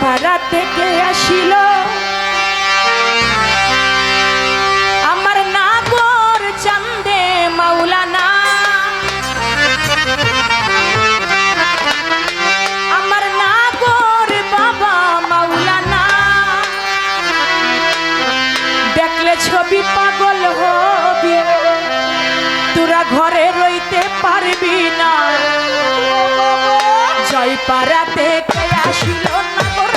পাড়া থেকে আসিল? আমার নাগর চান্দে মাওলানা। আমার নাগর বাবা মাওলানা। দেখলে ছবি পাগল হবি। তোরা ঘরে রইতে পারবি না। জয় পারাতে আসিল না